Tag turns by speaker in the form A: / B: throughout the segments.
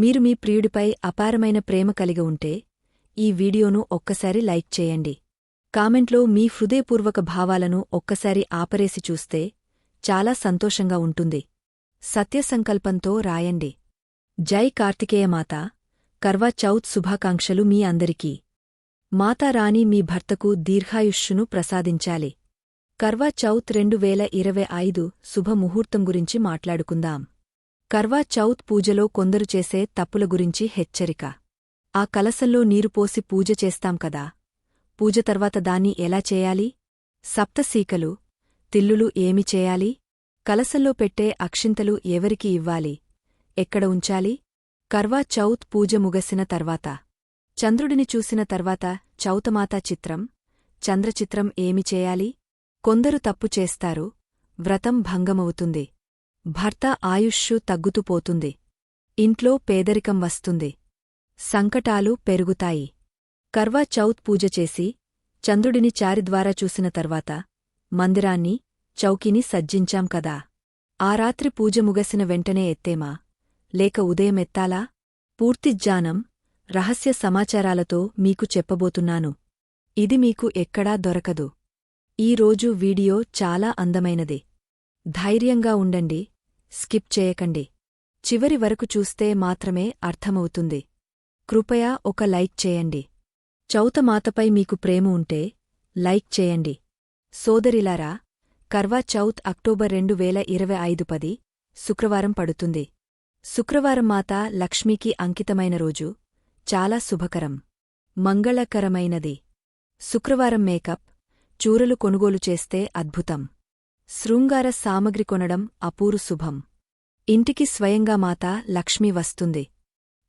A: మీరు మీ ప్రియుడిపై అపారమైన ప్రేమ కలిగి ఉంటే ఈ వీడియోను ఒక్కసారి లైక్ చేయండి. కామెంట్లో మీ హృదయపూర్వక భావాలను ఒక్కసారి ఆపరేసి చూస్తే చాలా సంతోషంగా ఉంటుంది. సత్యసంకల్పంతో రాయండి. జై కార్తికేయమాత కర్వా చౌత్ శుభాకాంక్షలు మీ అందరికీ. మాతారాణి మీ భర్తకు దీర్ఘాయుష్యును ప్రసాదించాలి. కర్వా చౌత్ రెండు వేల ఇరవై ఐదు శుభముహూర్తం గురించి మాట్లాడుకుందాం. కర్వా చౌత్ పూజలో కొందరు చేసే తప్పుల గురించి హెచ్చరిక. ఆ కలసల్లో నీరు పోసి పూజ చేస్తాం కదా. పూజ తర్వాత దాన్ని ఎలా చేయాలి? సప్తసీకలు తిల్లులు ఏమి చేయాలి? కలసల్లో పెట్టే అక్షింతలు ఎవరికి ఇవ్వాలి? ఎక్కడ ఉంచాలి? కర్వా చౌత్ పూజ ముగసిన తర్వాత. చంద్రుడిని చూసిన తర్వాత చౌతమాతా చిత్రం చంద్రచిత్రం ఏమి చేయాలి? కొందరు తప్పు చేస్తారు వ్రతం భంగమవుతుంది. భర్త ఆయుష్షు తగ్గుతూ పోతుంది. ఇంట్లో పేదరికం వస్తుంది. సంకటాలు పెరుగుతాయి. కర్వా చౌత్ పూజ చేసి చంద్రుడిని చారిద్వారా చూసిన తర్వాత మందిరాన్ని చౌకిని సజ్జించాం కదా. ఆ రాత్రి పూజ ముగసిన వెంటనే ఎత్తేమా? లేక ఉదయం ఎత్తాలా? పూర్తి జ్ఞానం రహస్య సమాచారాలతో మీకు చెప్పబోతున్నాను. ఇది మీకు ఎక్కడా దొరకదు. ఈ రోజు వీడియో చాలా అందమైనది. ధైర్యంగా ఉండండి. స్కిప్ చేయకండి. చివరి వరకు చూస్తే మాత్రమే అర్థమవుతుంది. కృపయా ఒక లైక్ చేయండి. చౌతమాతపై మీకు ప్రేమ ఉంటే లైక్ చేయండి. సోదరిలారా కర్వా చౌత్ అక్టోబర్ రెండు వేల ఇరవై ఐదు పది శుక్రవారం పడుతుంది. శుక్రవారం మాత లక్ష్మీకి అంకితమైన రోజు. చాలా శుభకరం. మంగళకరమైనది. శుక్రవారం మేకప్ చూరలు కొనుగోలు చేస్తే అద్భుతం. శృంగార సామగ్రి కొనడం అపూరు శుభం. ఇంటికి స్వయంగా మాత లక్ష్మి వస్తుంది.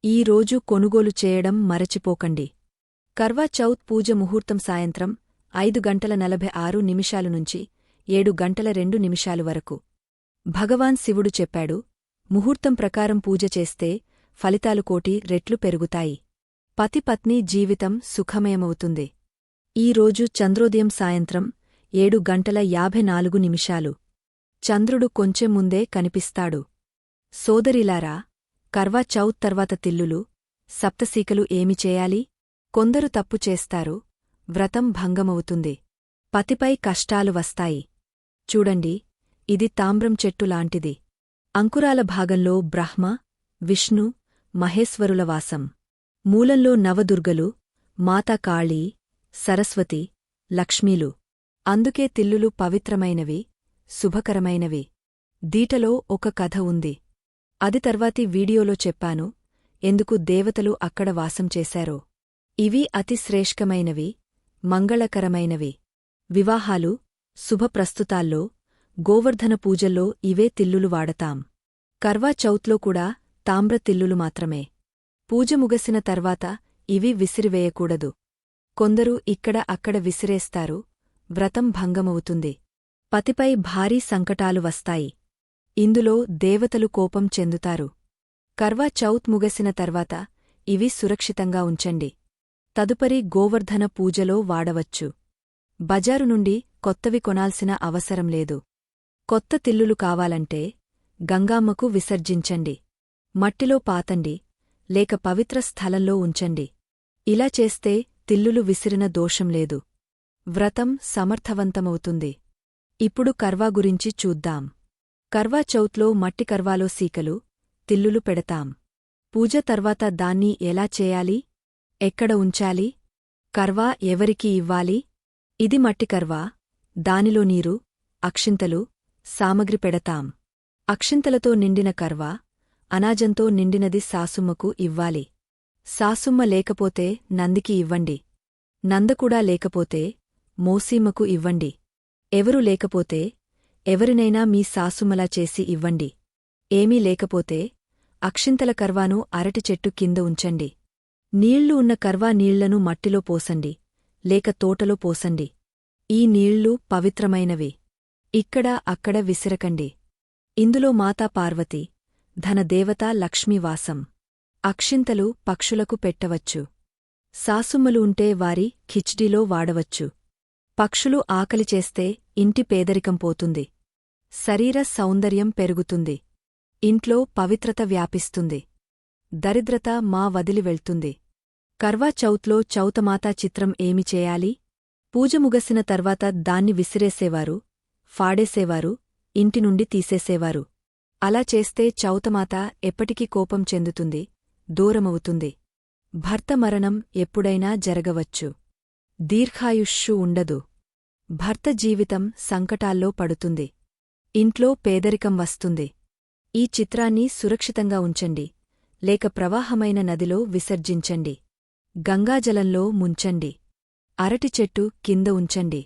A: ఈ రోజు కొనుగోలు చేయడం మరచిపోకండి. కర్వా చౌత్ పూజ ముహూర్తం సాయంత్రం ఐదు గంటల నలభై ఆరు నిమిషాలు నుంచి ఏడు గంటల రెండు నిమిషాలు వరకు. భగవాన్ శివుడు చెప్పాడు ముహూర్తం ప్రకారం పూజ చేస్తే ఫలితాలు కోటి రెట్లు పెరుగుతాయి. పతిపత్ని జీవితం సుఖమయమవుతుంది. ఈరోజు చంద్రోదయం సాయంత్రం ఏడు గంటల యాభై నాలుగు నిమిషాలు. చంద్రుడు కొంచెం ముందే కనిపిస్తాడు. సోదరిలారా కర్వా చౌత్ తర్వాత తిల్లులు సప్తసీకలు ఏమి చేయాలి? కొందరు తప్పు చేస్తారు వ్రతం భంగమవుతుంది. పతిపై కష్టాలు వస్తాయి. చూడండి ఇది తామ్రం చెట్టు లాంటిది. అంకురాల భాగంలో బ్రహ్మ విష్ణు మహేశ్వరుల వాసం. మూలంలో నవదుర్గలు మాతా కాళీ సరస్వతి లక్ష్మీలు. అందుకే తిల్లులు పవిత్రమైనవి శుభకరమైనవి. దీటలో ఒక కథ ఉంది. అది తర్వాతి వీడియోలో చెప్పాను ఎందుకు దేవతలు అక్కడ వాసం చేశారో. ఇవి అతి శ్రేష్ఠమైనవి మంగళకరమైనవి. వివాహాలు శుభప్రస్తుతాల్లో గోవర్ధన పూజల్లో ఇవే తిల్లులు వాడతాం. కర్వా చౌత్లో కూడా తామ్ర తిల్లులు మాత్రమే. పూజ ముగసిన తర్వాత ఇవి విసిరివేయకూడదు. కొందరు ఇక్కడ అక్కడ విసిరేస్తారు వ్రతం భంగమవుతుంది. పతిపై భారీ సంకటాలు వస్తాయి. ఇందులో దేవతలు కోపం చెందుతారు. కర్వా చౌత్ ముగసిన తర్వాత ఇవి సురక్షితంగా ఉంచండి. తదుపరి గోవర్ధన పూజలో వాడవచ్చు. బజారు నుండి కొత్తవి కొనాల్సిన అవసరం లేదు. కొత్త తిల్లులు కావాలంటే గంగామ్మకు విసర్జించండి. మట్టిలో పాతండి. లేక పవిత్ర స్థలంలో ఉంచండి. ఇలా చేస్తే తిల్లులు విసిరిన దోషం లేదు. వ్రతం సమర్థవంతమవుతుంది. ఇప్పుడు కర్వా గురించి చూద్దాం. కర్వా చౌత్లో మట్టి కర్వాలో సీకలు తిల్లులు పెడతాం. పూజ తర్వాత దాన్ని ఎలా చేయాలి? ఎక్కడ ఉంచాలి? కర్వా ఎవరికి ఇవ్వాలి? ఇది మట్టి కర్వా దానిలో నీరు అక్షింతలు సామగ్రి పెడతాం. అక్షింతలతో నిండిన కర్వా అనాజంతో నిండినది సాసుమ్మకు ఇవ్వాలి. సాసుమ్మ లేకపోతే నందికి ఇవ్వండి. నందకూడా లేకపోతే మోసీమకు ఇవ్వండి. ఎవరు లేకపోతే ఎవరినైనా మీ సాసుమలా చేసి ఇవ్వండి. ఏమీ లేకపోతే అక్షింతల కర్వాను అరటి చెట్టు కింద ఉంచండి. నీళ్ళు ఉన్న కర్వా నీళ్ళను మట్టిలో పోసండి లేక తోటలో పోసండి. ఈ నీళ్ళు పవిత్రమైనవి. ఇక్కడ అక్కడ విసిరకండి. ఇందులో మాతా పార్వతి ధనదేవతా లక్ష్మీవాసం. అక్షింతలు పక్షులకు పెట్టవచ్చు. సాసుమ్మలు ఉంటే వారి ఖిచ్డీలో వాడవచ్చు. పక్షులు ఆకలి చేస్తే ఇంటి పేదరికం పోతుంది. శరీర సౌందర్యం పెరుగుతుంది. ఇంట్లో పవిత్రత వ్యాపిస్తుంది. దరిద్రత మా వదిలి వెళ్తుంది. కర్వా చౌత్లో చౌతమాతా చిత్రం ఏమి చేయాలి? పూజ ముగసిన తర్వాత దాన్ని విసిరేసేవారు ఫాడేసేవారు ఇంటి నుండి తీసేసేవారు. అలా చేస్తే చౌతమాత ఎప్పటికీ కోపం చెందుతుంది దూరమవుతుంది. భర్త మరణం ఎప్పుడైనా జరగవచ్చు. దీర్ఘాయుష్షు ఉండదు. భర్త జీవితం సంకటాల్లో పడుతుంది. ఇంట్లో పేదరికం వస్తుంది. ఈ చిత్రాన్ని సురక్షితంగా ఉంచండి. లేక ప్రవాహమైన నదిలో విసర్జించండి. గంగాజలంలో ముంచండి. అరటి చెట్టు కింద ఉంచండి.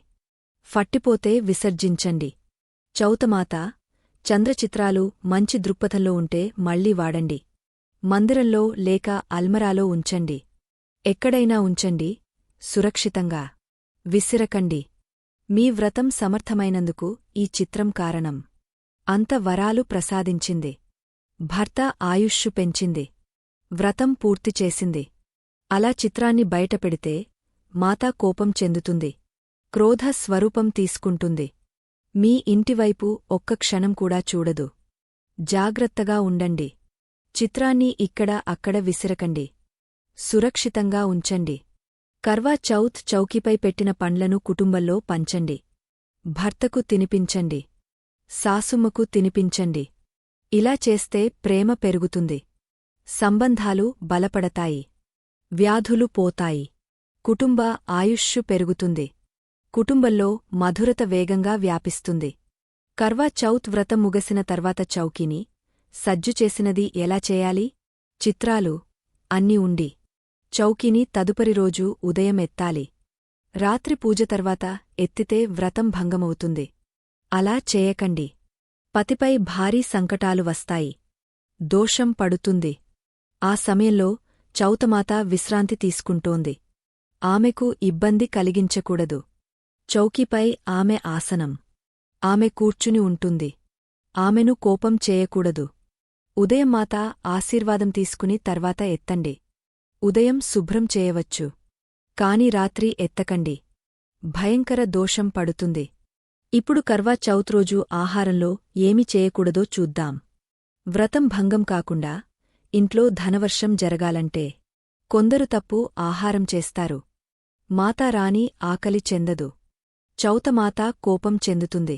A: ఫట్టిపోతే విసర్జించండి. చౌతమాత చంద్రచిత్రాలు మంచి దృక్పథంలో ఉంటే మళ్ళీ వాడండి. మందిరంలో లేక అల్మరాలో ఉంచండి. ఎక్కడైనా ఉంచండి. సురక్షితంగా. విసిరకండి. మీ వ్రతం సమర్థమైనందుకు ఈ చిత్రం కారణం. అంత వరాలు ప్రసాదించింది. భర్త ఆయుష్షు పెంచింది. వ్రతం పూర్తి చేసింది. అలా చిత్రాన్ని బయటపెడితే మాతా కోపం చెందుతుంది. క్రోధ స్వరూపం తీసుకుంటుంది. మీ ఇంటివైపు ఒక్క క్షణం కూడా చూడదు. జాగ్రత్తగా ఉండండి. చిత్రాన్ని ఇక్కడ అక్కడ విసిరకండి. సురక్షితంగా ఉంచండి. కర్వా చౌత్ చౌకీపై పెట్టిన పండ్లను కుటుంబంలో పంచండి. భర్తకు తినిపించండి. సాసుమ్మకు తినిపించండి. ఇలా చేస్తే ప్రేమ పెరుగుతుంది. సంబంధాలు బలపడతాయి. వ్యాధులు పోతాయి. కుటుంబ ఆయుష్షు పెరుగుతుంది. కుటుంబంలో మధురత వేగంగా వ్యాపిస్తుంది. కర్వా చౌత్ వ్రతం ముగసిన తర్వాత చౌకీని సజ్జు చేసినది ఎలా చేయాలి? చిత్రాలు అన్ని ఉండి చౌకీని తదుపరి రోజు ఉదయం ఎత్తాలి. రాత్రి పూజ తర్వాత ఎత్తితే వ్రతం భంగమవుతుంది. అలా చేయకండి. పతిపై భారీ సంకటాలు వస్తాయి. దోషం పడుతుంది. ఆ సమయంలో చౌతమాత విశ్రాంతి తీసుకుంటోంది. ఆమెకు ఇబ్బంది కలిగించకూడదు. చౌకీపై ఆమె ఆసనం. ఆమె కూర్చుని ఉంటుంది. ఆమెను కోపం చేయకూడదు. ఉదయం మాత ఆశీర్వాదం తీసుకుని తర్వాత ఎత్తండి. ఉదయం శుభ్రం చేయవచ్చు. కాని రాత్రి ఎత్తకండి. భయంకర దోషం పడుతుంది. ఇప్పుడు కర్వా చౌత్ రోజు ఆహారంలో ఏమి చేయకూడదో చూద్దాం. వ్రతం భంగం కాకుండా ఇంట్లో ధనవర్షం జరగాలంటే కొందరు తప్పు ఆహారం చేస్తారు. మాతారాణి ఆకలి చెందదు. చౌతమాత కోపం చెందుతుంది.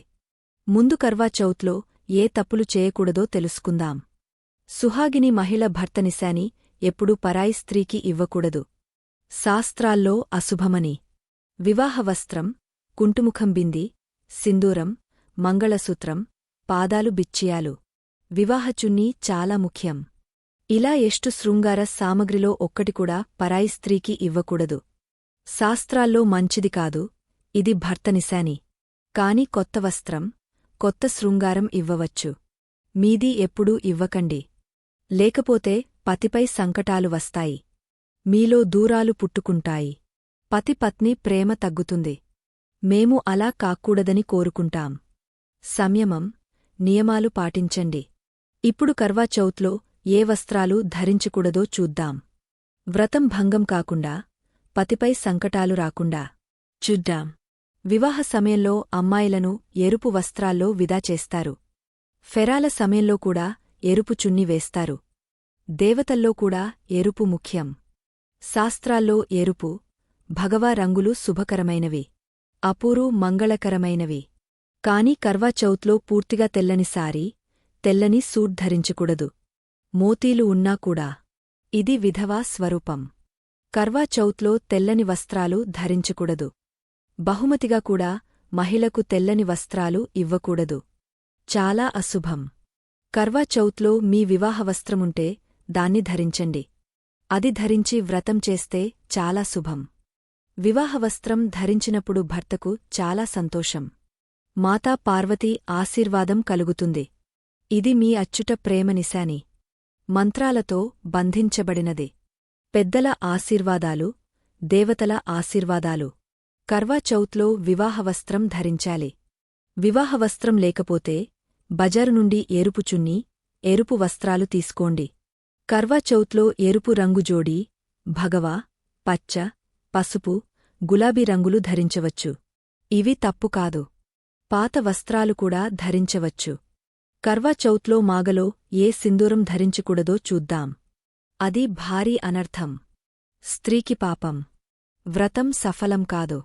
A: ముందు కర్వా చౌత్లో ఏ తప్పులు చేయకూడదో తెలుసుకుందాం. సుహాగిని మహిళ భర్తనిశాని ఎప్పుడూ పరాయి స్త్రీకి ఇవ్వకూడదు. శాస్త్రాల్లో అశుభమని. వివాహవస్త్రం కుంటుముఖం బింది సింధూరం మంగళసూత్రం పాదాలు బిచ్చియాలు. వివాహచున్నీ చాలా ముఖ్యం. ఇలా ఎష్టు శృంగార సామగ్రిలో ఒక్కటికూడా పరాయి స్త్రీకి ఇవ్వకూడదు. శాస్త్రాల్లో మంచిది కాదు ఇది భర్తనిశాని కాని కొత్త వస్త్రం కొత్త శృంగారం ఇవ్వవచ్చు. మీది ఎప్పుడూ ఇవ్వకండి. లేకపోతే పతిపై సంకటాలు వస్తాయి. మీలో దూరాలు పుట్టుకుంటాయి. పతి పత్ని ప్రేమ తగ్గుతుంది. మేము అలా కాక్కూడదని కోరుకుంటాం. సంయమం నియమాలు పాటించండి. ఇప్పుడు కర్వాచౌత్లో ఏ వస్త్రాలు ధరించకూడదో చూద్దాం. వ్రతం భంగం కాకుండా పతిపై సంకటాలు రాకుండా చూడ్డాం వివాహ సమయంలో అమ్మాయిలను ఎరుపు వస్త్రాల్లో విదా చేస్తారు. ఫెరాల సమయంలో కూడా ఎరుపు చున్ని వేస్తారు. దేవతల్లో కూడా ఎరుపు ముఖ్యం. శాస్త్రాల్లో ఎరుపు భగవా రంగులు శుభకరమైనవి. అపూరు మంగళకరమైనవి. కాని కర్వాచౌత్లో పూర్తిగా తెల్లని సారీ తెల్లని సూట్ ధరించకూడదు. మోతీలు ఉన్నా కూడా. ఇది విధవా స్వరూపం. కర్వాచౌత్లో తెల్లని వస్త్రాలు ధరించకూడదు. బహుమతిగా కూడా మహిళకు తెల్లని వస్త్రాలు ఇవ్వకూడదు. చాలా అశుభం. కర్వాచౌత్లో మీ వివాహ వస్త్రముంటే దాన్ని ధరించండి. అది ధరించి వ్రతం చేస్తే చాలా శుభం. వివాహవస్త్రం ధరించినప్పుడు భర్తకు చాలా సంతోషం. మాతా పార్వతీ ఆశీర్వాదం కలుగుతుంది. ఇది మీ అచ్చుట ప్రేమనిశాని మంత్రాలతో బంధించబడినది. పెద్దల ఆశీర్వాదాలు దేవతల ఆశీర్వాదాలు. కర్వాచౌత్లో వివాహవస్త్రం ధరించాలి. వివాహవస్త్రం లేకపోతే బజారు నుండి ఎరుపు చున్నీ ఎరుపు వస్త్రాలు తీసుకోండి. కర్వాచౌత్లో ఎరుపు రంగు జోడి భగవా పచ్చ పసుపు గులాబీ రంగులు ధరించవచ్చు. ఇవి తప్పు కాదు. పాత వస్త్రాలు కూడా ధరించవచ్చు. కర్వాచౌత్లో మాగలో ఏ సింధూరం ధరించకూడదో చూద్దాం. అది భారీ అనర్థం. స్త్రీకి పాపం. వ్రతం సఫలం కాదు.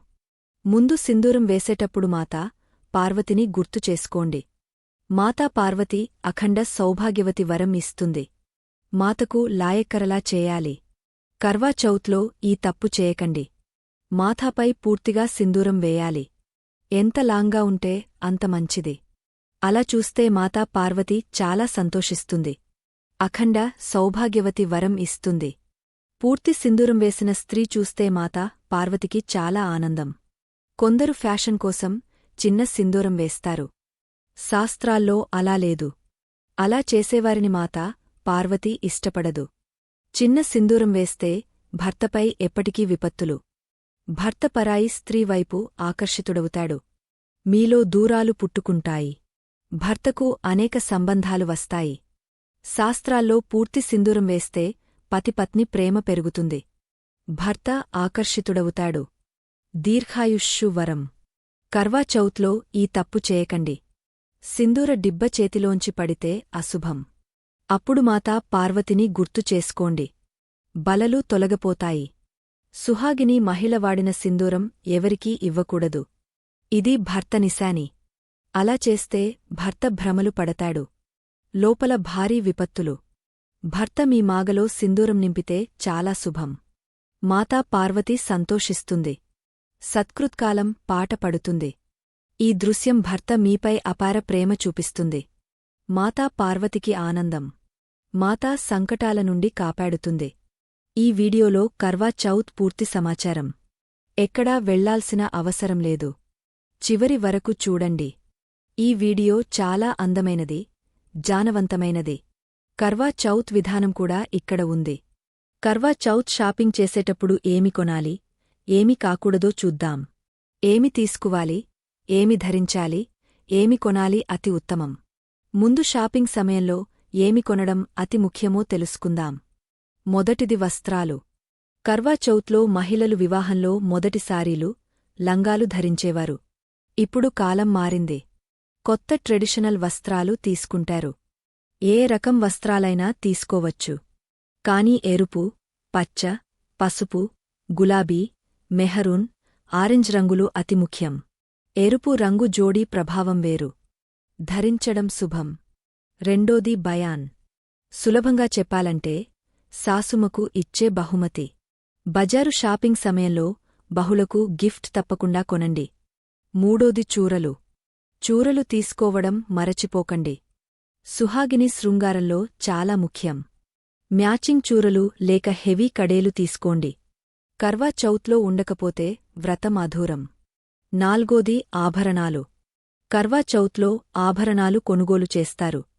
A: ముందు సింధూరం వేసేటప్పుడు మాత పార్వతిని గుర్తు చేసుకోండి. మాతా పార్వతి అఖండ సౌభాగ్యవతి వరం ఇస్తుంది. మాతకు లాయక్కరలా చేయాలి. కర్వాచౌత్లో ఈ తప్పు చేయకండి. మాథాపై పూర్తిగా సింధూరం వేయాలి. ఎంత లాంగా ఉంటే అంత మంచిది. అలా చూస్తే మాతా పార్వతి చాలా సంతోషిస్తుంది. అఖండ సౌభాగ్యవతి వరం ఇస్తుంది. పూర్తి సింధూరం వేసిన స్త్రీ చూస్తే మాత పార్వతికి చాలా ఆనందం. కొందరు ఫ్యాషన్ కోసం చిన్న సింధూరం వేస్తారు. శాస్త్రాల్లో అలా లేదు. అలా చేసేవారిని మాత పార్వతి ఇష్టపడదు. చిన్న సింధూరం వేస్తే భర్తపై ఎప్పటికీ విపత్తులు. భర్త పరాయి స్త్రీ వైపు ఆకర్షితుడవుతాడు. మీలో దూరాలు పుట్టుకుంటాయి. భర్తకు అనేక సంబంధాలు వస్తాయి. శాస్త్రాల్లో పూర్తి సింధూరం వేస్తే పతిపత్ని ప్రేమ పెరుగుతుంది. భర్త ఆకర్షితుడవుతాడు. దీర్ఘాయుష్షు వరం. కర్వాచౌత్లో ఈ తప్పు చేయకండి. సింధూర డిబ్బ చేతిలోంచి పడితే అశుభం. అప్పుడు మాతా పార్వతిని గుర్తు చేసుకోండి. బలలు తొలగపోతాయి. సుహాగిని మహిళవాడిన సింధూరం ఎవరికీ ఇవ్వకూడదు. ఇది భర్త నిశాని. అలా చేస్తే భర్త భ్రమలు పడతాడు. లోపల భారీ విపత్తులు. భర్త మీ మాగలో సింధూరం నింపితే చాలా శుభం. మాతా పార్వతి సంతోషిస్తుంది. సత్కృత్కాలం పాట పడుతుంది. ఈ దృశ్యం భర్త మీపై అపార ప్రేమ చూపిస్తుంది. మాతా పార్వతికి ఆనందం. మాతా సంకటాల నుండి కాపాడుతుంది. ఈ వీడియోలో కర్వా చౌత్ పూర్తి సమాచారం. ఎక్కడా వెళ్ళాల్సిన అవసరం లేదు. చివరి వరకు చూడండి. ఈ వీడియో చాలా అందమైనది జానవంతమైనది. కర్వా చౌత్ విధానం కూడా ఇక్కడ ఉంది. కర్వా చౌత్ షాపింగ్ చేసేటప్పుడు ఏమి కొనాలి ఏమి కాకూడదో చూద్దాం. ఏమి తీసుకువాలి ఏమి ధరించాలి ఏమి కొనాలి అతి ఉత్తమం. ముందు షాపింగ్ సమయంలో ఏమి కొనడం అతి ముఖ్యమో తెలుసుకుందాం. మొదటిది వస్త్రాలు. కర్వాచౌత్లో మహిళలు వివాహంలో మొదటి సారీలు లంగాలు ధరించేవారు. ఇప్పుడు కాలం మారింది. కొత్త ట్రెడిషనల్ వస్త్రాలు తీసుకుంటారు. ఏ రకం వస్త్రాలైనా తీసుకోవచ్చు. కాని ఎరుపు పచ్చ పసుపు గులాబీ మెహరూన్ ఆరెంజ్ రంగులు అతి ముఖ్యం. ఎరుపు రంగు జోడీ ప్రభావం వేరు. ధరించడం శుభం. రెండోది బయాన్. సులభంగా చెప్పాలంటే సాసుమకు ఇచ్చే బహుమతి. బజారు షాపింగ్ సమయంలో బహుళకు గిఫ్ట్ తప్పకుండా కొనండి. మూడోది చూరలు. చూరలు తీసుకోవడం మరచిపోకండి. సుహాగిని శృంగారంలో చాలా ముఖ్యం. మ్యాచింగ్ చూరలు లేక హెవీ కడేలు తీసుకోండి. కర్వా చౌత్లో ఉండకపోతే వ్రతం అధూరం. నాల్గోది ఆభరణాలు. కర్వా చౌత్లో ఆభరణాలు కొనుగోలు చేస్తారు.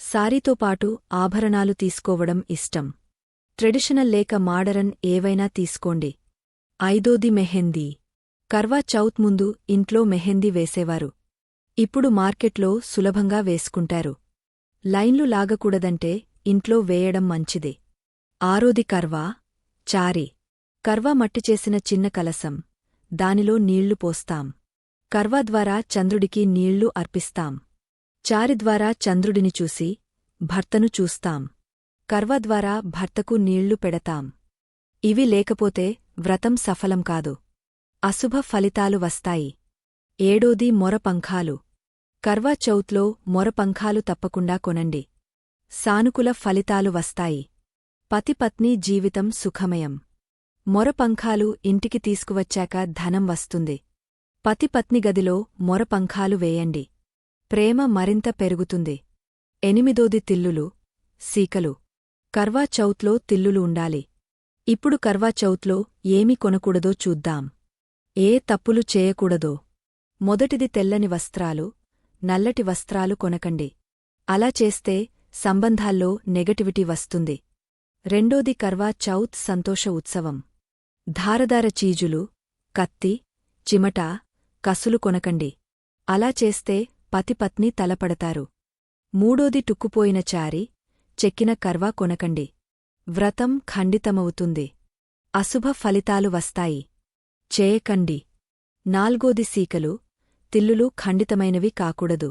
A: సారీతో పాటు ఆభరణాలు తీసుకోవడం ఇష్టం. ట్రెడిషనల్ లేక మాడరన్ ఏవైనా తీసుకోండి. ఐదోది మెహందీ. కర్వా చౌత్ ముందు ఇంట్లో మెహందీ వేసేవారు. ఇప్పుడు మార్కెట్లో సులభంగా వేసుకుంటారు. లైన్లు లాగకూడదంటే ఇంట్లో వేయడం మంచిది. ఆరోది కర్వా చారి. కర్వా మట్టిచేసిన చిన్న కలసం. దానిలో నీళ్ళు పోస్తాం. కర్వా ద్వారా చంద్రుడికి నీళ్ళు అర్పిస్తాం. చారి ద్వారా చంద్రుడిని చూసి భర్తను చూస్తాం. కర్వద్వారా భర్తకు నీళ్ళు పెడతాం. ఇవి లేకపోతే వ్రతం సఫలం కాదు. అశుభ ఫలితాలు వస్తాయి. ఏడోది మొరపంఖాలు కర్వా చౌత్లో మొరపంఖాలు తప్పకుండా కొనండి. సానుకూల ఫలితాలు వస్తాయి. పతిపత్ని జీవితం సుఖమయం. మొరపంఖాలు ఇంటికి తీసుకువచ్చాక ధనం వస్తుంది. పతిపత్ని గదిలో మొరపంఖాలు వేయండి. ప్రేమ మరింత పెరుగుతుంది. ఎనిమిదోది తిల్లులు సీకలు. కర్వా చౌత్లో తిల్లులు ఉండాలి. ఇప్పుడు కర్వా చౌత్లో ఏమి కొనకూడదో చూద్దాం. ఏ తప్పులు చేయకూడదో. మొదటిది తెల్లని వస్త్రాలు నల్లటి వస్త్రాలు కొనకండి. అలా చేస్తే సంబంధాల్లో నెగటివిటీ వస్తుంది. రెండోది కర్వా చౌత్ సంతోష ఉత్సవం. ధారదార చీజులు కత్తి చిమట కసులు కొనకండి. అలా చేస్తే పతిపత్ని తలపడతారు. మూడోది టుక్కుపోయిన చారి చెక్కిన కర్వా కొనకండి. వ్రతం ఖండితమవుతుంది. అశుభ ఫలితాలు వస్తాయి. చేయకండి. నాల్గోది సీకలు తిల్లులు ఖండితమైనవి కాకూడదు.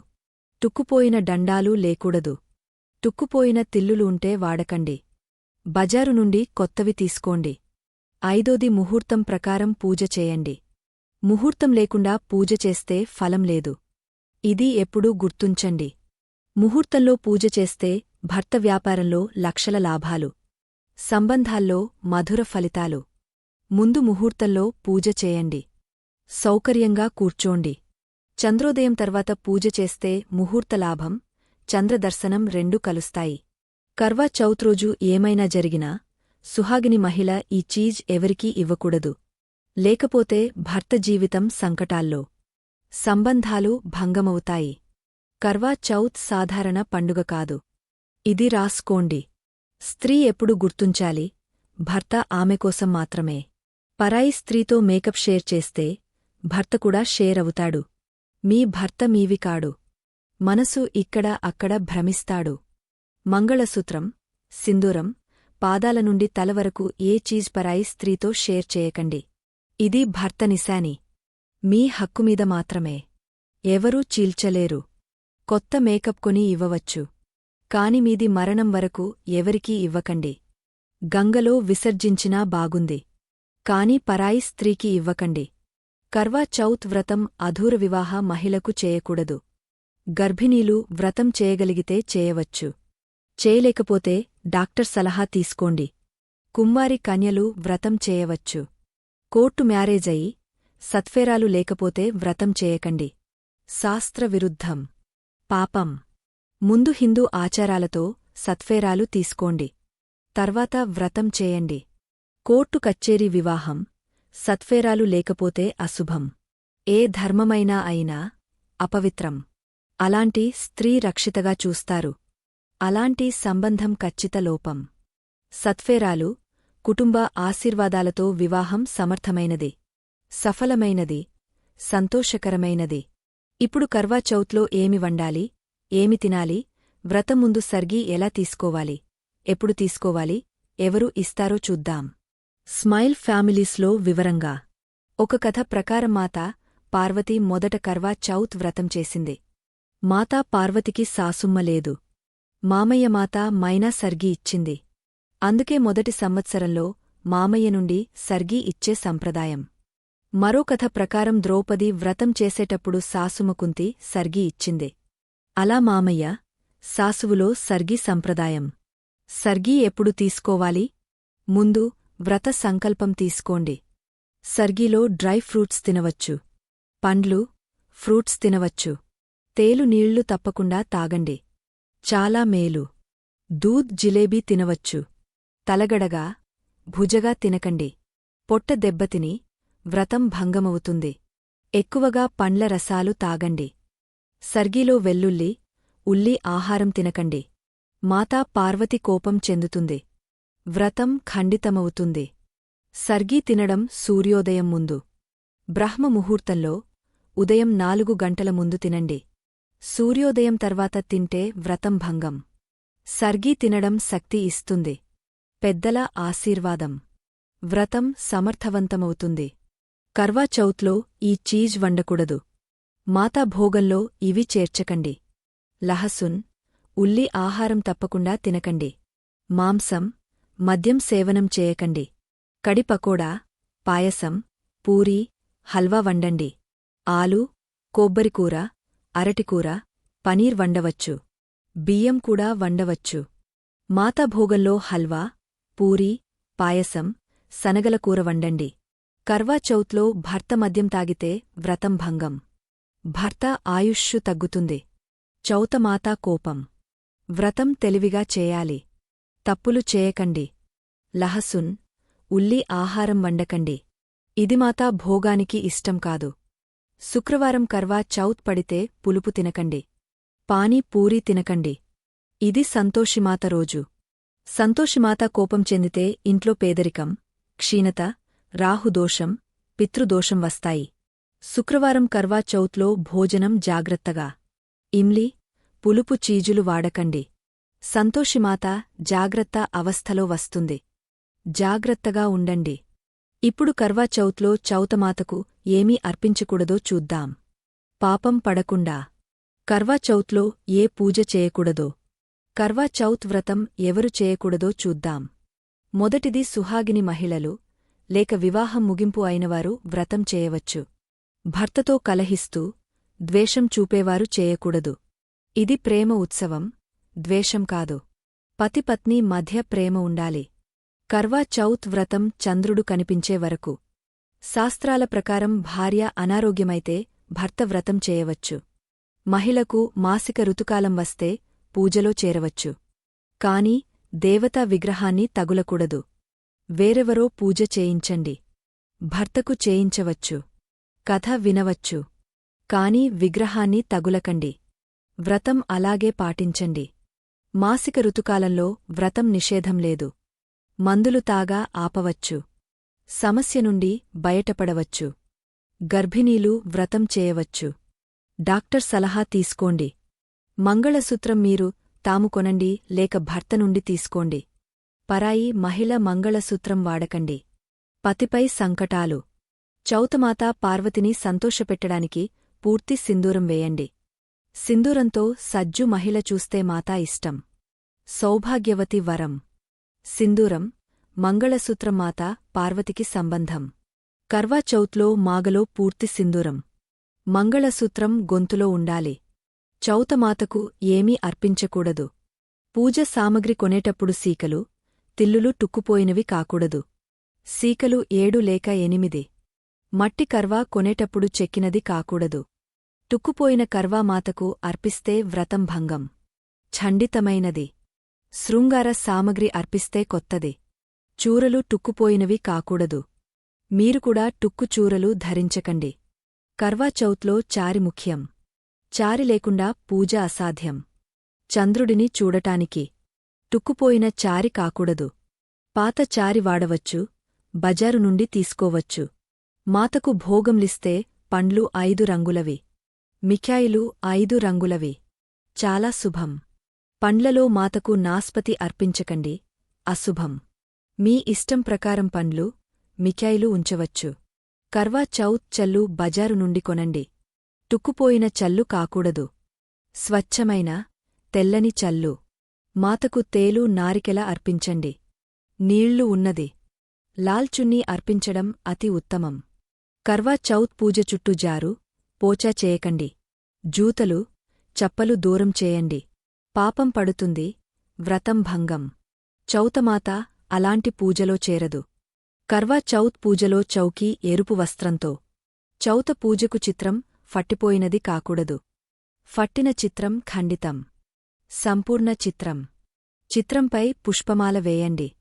A: తుక్కుపోయిన డండాలు లేకూడదు. తుక్కుపోయిన తిల్లులు ఉంటే వాడకండి. బజారు నుండి కొత్తవి తీసుకోండి. ఐదోది ముహూర్తం ప్రకారం పూజ చేయండి. ముహూర్తం లేకుండా పూజ చేస్తే ఫలం లేదు. ఇది ఎప్పుడూ గుర్తుంచండి. ముహూర్తంలో పూజ చేస్తే భర్త వ్యాపారంలో లక్షల లాభాలు. సంబంధాల్లో మధుర ఫలితాలు. ముందు ముహూర్తంలో పూజ చేయండి. సౌకర్యంగా కూర్చోండి. చంద్రోదయం తర్వాత పూజ చేస్తే ముహూర్త లాభం చంద్రదర్శనం రెండూ కలుస్తాయి. కర్వా చౌత్ రోజు ఏమైనా జరిగినా సుహాగిని మహిళ ఈ చీజ్ ఎవరికీ ఇవ్వకూడదు. లేకపోతే భర్త జీవితం సంకటాల్లో. సంబంధాలు భంగమవుతాయి. కర్వా చౌత్ సాధారణ పండుగ కాదు. ఇది రాసుకోండి. స్త్రీ ఎప్పుడు గుర్తుంచాలి? భర్త ఆమె కోసం మాత్రమే. పరాయి స్త్రీతో మేకప్ షేర్ చేస్తే భర్త కూడా షేర్ అవుతాడు. మీ భర్త మీవి కాడు. మనసు ఇక్కడ అక్కడ భ్రమిస్తాడు. మంగళసూత్రం సింధూరం పాదాల నుండి తల వరకు ఏ చీజ్ పరాయి స్త్రీతో షేర్ చేయకండి. ఇది భర్త నిశాని. మీ హక్కుమీద మాత్రమే. ఎవరూ చీల్చలేరు. కొత్త మేకప్ కొని ఇవ్వవచ్చు. కాని మీది మరణం వరకు ఎవరికీ ఇవ్వకండి. గంగలో విసర్జించినా బాగుంది. కాని పరాయి స్త్రీకి ఇవ్వకండి. కర్వా చౌత్ వ్రతం అధూర వివాహ మహిళకు చేయకూడదు. గర్భిణీలు వ్రతం చేయగలిగితే చేయవచ్చు. చేయలేకపోతే డాక్టర్ సలహా తీసుకోండి. కుమ్మారి కన్యలు వ్రతం చేయవచ్చు. కోర్టు మ్యారేజయి సత్ఫేరాలు లేకపోతే వ్రతం చేయకండి. శాస్త్ర విరుద్ధం పాపం. ముందు హిందూ ఆచారాలతో సత్ఫేరాలు తీసుకోండి. తర్వాత వ్రతం చేయండి. కోర్టు కచ్చేరీ వివాహం. సత్ఫేరాలు లేకపోతే అశుభం. ఏ ధర్మమైనా అయినా అపవిత్రం. అలాంటి స్త్రీ రక్షితగా చూస్తారు. అలాంటి సంబంధం ఖచ్చిత లోపం. సత్ఫేరాలు కుటుంబ ఆశీర్వాదాలతో వివాహం సమర్థమైనది. సఫలమైనది సంతోషకరమైనది. ఇప్పుడు కర్వా చౌత్లో ఏమి వండాలి ఏమి తినాలి వ్రతం ముందు సర్గీ ఎలా తీసుకోవాలి ఎప్పుడు తీసుకోవాలి ఎవరు ఇస్తారో చూద్దాం. స్మైల్ ఫ్యామిలీస్లో వివరంగా. ఒక కథ ప్రకారం మాత పార్వతి మొదట కర్వా చౌత్ వ్రతం చేసింది. మాతా పార్వతికి సాసుమ్మ లేదు. మామయ్య మాత మైనా సర్గీ ఇచ్చింది. అందుకే మొదటి సంవత్సరంలో మామయ్య నుండి సర్గీ ఇచ్చే సంప్రదాయం. మరో కథ ప్రకారం ద్రౌపది వ్రతం చేసేటప్పుడు సాసుమకుంతి సర్గీ ఇచ్చింది. అలా మామయ్య సాసువులో సర్గి సంప్రదాయం. సర్గీ ఎప్పుడు తీసుకోవాలి? ముందు వ్రత సంకల్పం తీసుకోండి. సర్గీలో డ్రై ఫ్రూట్స్ తినవచ్చు. పండ్లు ఫ్రూట్స్ తినవచ్చు. తేలు నీళ్ళు తప్పకుండా తాగండి. చాలా మేలు. దూద్ జిలేబీ తినవచ్చు. తలగడగా భుజగా తినకండి. పొట్ట దెబ్బతిని వ్రతం భంగమవుతుంది. ఎక్కువగా పండ్ల రసాలు తాగండి. సర్గీలో వెల్లుల్లి ఉల్లి ఆహారం తినకండి. మాతా పార్వతి కోపం చెందుతుంది. వ్రతం ఖండితమవుతుంది. సర్గీ తినడం సూర్యోదయం ముందు. బ్రహ్మముహూర్తంలో ఉదయం నాలుగు గంటల ముందు తినండి. సూర్యోదయం తర్వాత తింటే వ్రతం భంగం. సర్గీ తినడం శక్తి ఇస్తుంది. పెద్దల ఆశీర్వాదం. వ్రతం సమర్థవంతమవుతుంది. కర్వాచౌత్లో ఈ చీజ్ వండకూడదు. మాతా భోగంలో ఇవి చేర్చకండి. లహసున్ ఉల్లి ఆహారం తప్పకుండా తినకండి. మాంసం మద్యం సేవనం చేయకండి. కడి పకోడా పాయసం పూరీ హల్వా వండండి. ఆలు కొబ్బరికూర అరటికూర పనీర్ వండవచ్చు. బియ్యం కూడా వండవచ్చు. మాతాభోగంలో హల్వా పూరీ పాయసం శనగల కూర వండండి. కర్వాచౌత్లో భర్త మద్యం తాగితే వ్రతం భంగం. భర్త ఆయుష్షు తగ్గుతుంది. చౌతమాతా కోపం. వ్రతం తెలివిగా చేయాలి. తప్పులు చేయకండి. లహసున్ ఉల్లి ఆహారం వండకండి. ఇది మాతా భోగానికి ఇష్టం కాదు. శుక్రవారం కర్వా చౌత్ పడితే పులుపు తినకండి. పానీ పూరీ తినకండి. ఇది సంతోషిమాత రోజు. సంతోషిమాత కోపం చెందితే ఇంట్లో పేదరికం క్షీణత రాహుదోషం పితృదోషం వస్తాయి. శుక్రవారం కర్వా చౌత్లో భోజనం జాగ్రత్తగా. ఇమ్లి పులుపు చీజులు వాడకండి. సంతోషిమాత జాగ్రత్త అవస్థలో వస్తుంది. జాగ్రత్తగా ఉండండి. ఇప్పుడు కర్వాచౌత్లో చౌతమాతకు ఏమీ అర్పించకూడదో చూద్దాం. పాపం పడకుండా. కర్వాచౌత్లో ఏ పూజ చేయకూడదో. కర్వాచౌత్ వ్రతం ఎవరు చేయకూడదో చూద్దాం. మొదటిది సుహాగిని మహిళలు లేక వివాహం ముగింపు అయినవారు వ్రతం చేయవచ్చు. భర్తతో కలహిస్తూ ద్వేషం చూపేవారు చేయకూడదు. ఇది ప్రేమ ఉత్సవం ద్వేషం కాదు. పతిపత్ని మధ్య ప్రేమ ఉండాలి. కర్వా చౌత్ వ్రతం చంద్రుడు కనిపించే వరకు. శాస్త్రాల ప్రకారం భార్య అనారోగ్యమైతే భర్త వ్రతం చేయవచ్చు. మహిళకు మాసిక ఋతుకాలం వస్తే పూజలో చేరవచ్చు. కాని దేవతా విగ్రహాన్ని తగులకూడదు. వేరెవరో పూజ చేయించండి. భర్తకు చేయించవచ్చు. కథ వినవచ్చు. కాని విగ్రహాన్ని తగులకండి. వ్రతం అలాగే పాటించండి. మాసిక ఋతుకాలంలో వ్రతం నిషేధం లేదు. మందులు తాగా ఆపవచ్చు. సమస్య నుండి బయటపడవచ్చు. గర్భిణీలు వ్రతం చేయవచ్చు. డాక్టర్ సలహా తీసుకోండి. మంగళసూత్రం మీరు తాము కొనండి లేక భర్త నుండి తీసుకోండి. పరాయి మహిళ మంగళసూత్రం వాడకండి. పతిపై సంకటాలు. చౌతమాత పార్వతిని సంతోషపెట్టడానికి పూర్తి సింధూరం వేయండి. సింధూరంతో సజ్జు మహిళ చూస్తే మాతా ఇష్టం. సౌభాగ్యవతి వరం. సింధూరం మంగళసూత్రం మాత పార్వతికి సంబంధం. కర్వాచౌత్లో మాగలో పూర్తి సింధూరం. మంగళసూత్రం గొంతులో ఉండాలి. చౌతమాతకు ఏమీ అర్పించకూడదు. పూజ సామగ్రి కొనేటప్పుడు సీకలు తిల్లులు టుక్కుపోయినవి కాకూడదు. సీకలు ఏడు లేక ఎనిమిది. మట్టి కర్వా కొనేటప్పుడు చెక్కినది కాకూడదు. టుక్కుపోయిన కర్వామాతకు అర్పిస్తే వ్రతం భంగం. ఛండితమైనది. శృంగార సామగ్రి అర్పిస్తే కొత్తది. చూరలు టుక్కుపోయినవి కాకూడదు. మీరుకూడా టుక్కుచూరలు ధరించకండి. కర్వాచౌత్లో చారి ముఖ్యం. చారి లేకుండా పూజ అసాధ్యం. చంద్రుడిని చూడటానికి. టుక్కుపోయిన చారి కాకూడదు. పాత చారి వాడవచ్చు బజారు నుండి తీసుకోవచ్చు. మాతకు భోగంలిస్తే పండ్లు ఐదు రంగులవి. మిఠాయిలు ఐదు రంగులవి. చాలా శుభం. పండ్లలో మాతకు నాస్పతి అర్పించకండి అశుభం. మీ ఇష్టం ప్రకారం పండ్లు మిఠాయిలు ఉంచవచ్చు. కర్వా చౌత్ చల్లు బజారు నుండి కొనండి. టుక్కుపోయిన చల్లు కాకూడదు. స్వచ్ఛమైన తెల్లని చల్లు. మాతకు తేలు నారికెల అర్పించండి. నీళ్ళు ఉన్నది. లాల్చున్నీ అర్పించడం అతి ఉత్తమం. కర్వా చౌత్ పూజ చుట్టూ జారు పోచా చేయకండి. జూతలు చప్పలు దూరం చేయండి. పాపం పడుతుంది వ్రతం భంగం. చౌతమాత అలాంటి పూజలో చేరదు. కర్వా చౌత్ పూజలో చౌకీ ఎరుపు వస్త్రంతో. చౌత పూజకు చిత్రం ఫట్టిపోయినది కాకూడదు. ఫట్టిన చిత్రం ఖండితం. సంపూర్ణ చిత్రం. చిత్రంపై పుష్పమాల వేయండి.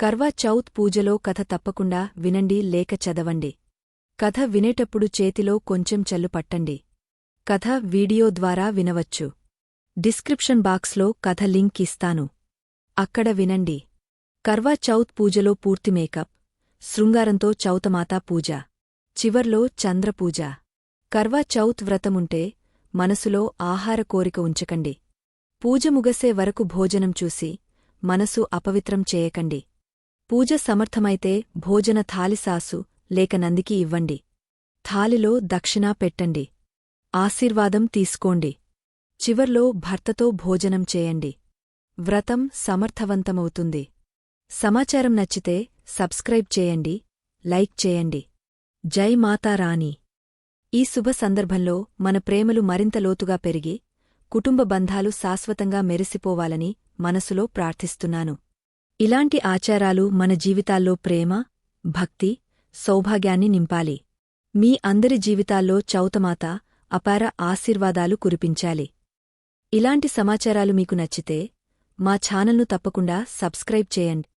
A: కర్వా చౌత్ పూజలో కథ తప్పకుండా వినండి లేక చదవండి. కథ వినేటప్పుడు చేతిలో కొంచెం చల్లు పట్టండి. కథ వీడియో ద్వారా వినవచ్చు. డిస్క్రిప్షన్ బాక్స్లో కథ లింక్ ఇస్తాను. అక్కడ వినండి. కర్వా చౌత్ పూజలో పూర్తి మేకప్. శృంగారంతో చౌతమాతా పూజ. చివర్లో చంద్రపూజ కర్వా చౌత్ వ్రతముంటే మనసులో ఆహార కోరిక ఉంచకండి. పూజ ముగసే వరకు భోజనం చూసి మనసు అపవిత్రం చేయకండి. పూజ సమర్థమైతే భోజన థాలిసాసు లేక నందికి ఇవ్వండి. థాలిలో దక్షిణా పెట్టండి. ఆశీర్వాదం తీసుకోండి. చివర్లో భర్తతో భోజనం చేయండి. వ్రతం సమర్థవంతమవుతుంది. సమాచారం నచ్చితే సబ్స్క్రైబ్ చేయండి లైక్ చేయండి. జై మాతారాణి ఈ శుభ సందర్భంలో మన ప్రేమలు మరింత లోతుగా పెరిగి కుటుంబ బంధాలు శాశ్వతంగా మెరిసిపోవాలని మనసులో ప్రార్థిస్తున్నాను. ఇలాంటి ఆచారాలు మన జీవితాల్లో ప్రేమ భక్తి సౌభాగ్యాన్ని నింపాలి. మీ అందరి జీవితాల్లో చౌతమాత అపార ఆశీర్వాదాలు కురిపించాలి. ఇలాంటి సమాచారాలు మీకు నచ్చితే మా ఛానల్ను తప్పకుండా సబ్స్క్రైబ్ చేయండి.